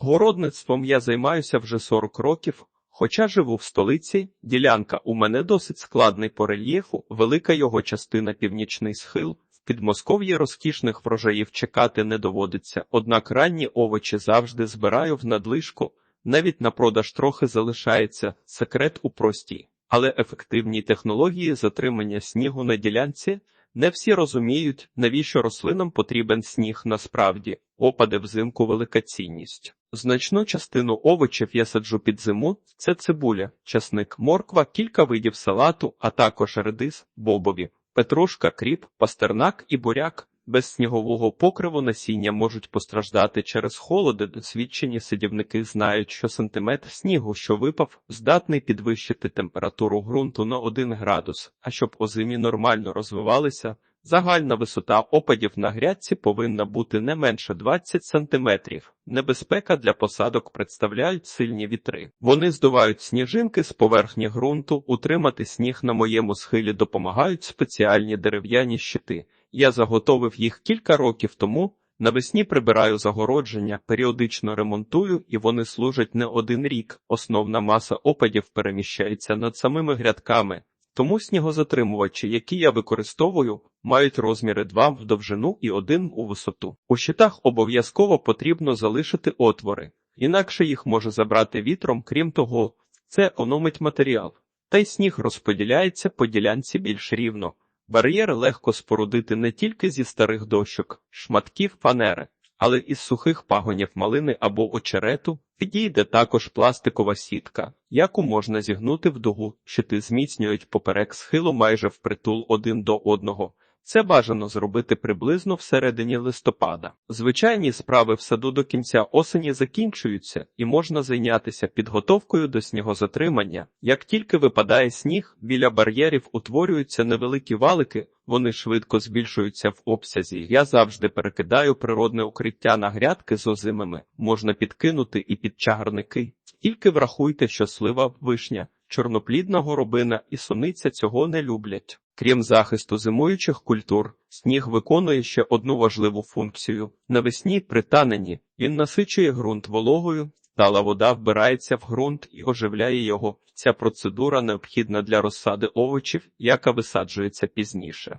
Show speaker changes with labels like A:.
A: Городництвом я займаюся вже 40 років. Хоча живу в столиці, ділянка у мене досить складний по рельєфу, велика його частина північний схил. В Підмосков'ї розкішних врожаїв чекати не доводиться, однак ранні овочі завжди збираю в надлишку, навіть на продаж трохи залишається секрет у простій, але ефективній технології затримання снігу на ділянці. Не всі розуміють, навіщо рослинам потрібен сніг насправді. Опади взимку велика цінність. Значну частину овочів я саджу під зиму. Це цибуля, часник, морква, кілька видів салату, а також редис, бобові, петрушка, кріп, пастернак і буряк. Без снігового покриву насіння можуть постраждати через холоди. Досвідчені садівники знають, що сантиметр снігу, що випав, здатний підвищити температуру ґрунту на 1 градус. А щоб озимі нормально розвивалися, загальна висота опадів на грядці повинна бути не менше 20 сантиметрів. Небезпека для посадок представляють сильні вітри. Вони здувають сніжинки з поверхні ґрунту. Утримати сніг на моєму схилі допомагають спеціальні дерев'яні щити. Я заготовив їх кілька років тому. Навесні прибираю загородження, періодично ремонтую, і вони служать не один рік. Основна маса опадів переміщається над самими грядками. Тому снігозатримувачі, які я використовую, мають розміри 2 в довжину і 1 у висоту. У щитах обов'язково потрібно залишити отвори, інакше їх може забрати вітром, крім того, це економить матеріал. Та й сніг розподіляється по ділянці більш рівно. Бар'єр легко спорудити не тільки зі старих дощок, шматків фанери, але із сухих пагонів малини або очерету. Підійде також пластикова сітка, яку можна зігнути в дугу, щити зміцнюють поперек схилу майже впритул один до одного. Це бажано зробити приблизно всередині листопада. Звичайні справи в саду до кінця осені закінчуються, і можна зайнятися підготовкою до снігозатримання. Як тільки випадає сніг, біля бар'єрів утворюються невеликі валики, вони швидко збільшуються в обсязі. Я завжди перекидаю природне укриття на грядки з озимими, можна підкинути і під чагарники. Тільки врахуйте, що слива, вишня, чорноплідна горобина і суниця цього не люблять. Крім захисту зимуючих культур, сніг виконує ще одну важливу функцію. Навесні при таненні він насичує ґрунт вологою, тала вода вбирається в ґрунт і оживляє його. Ця процедура необхідна для розсади овочів, яка висаджується пізніше.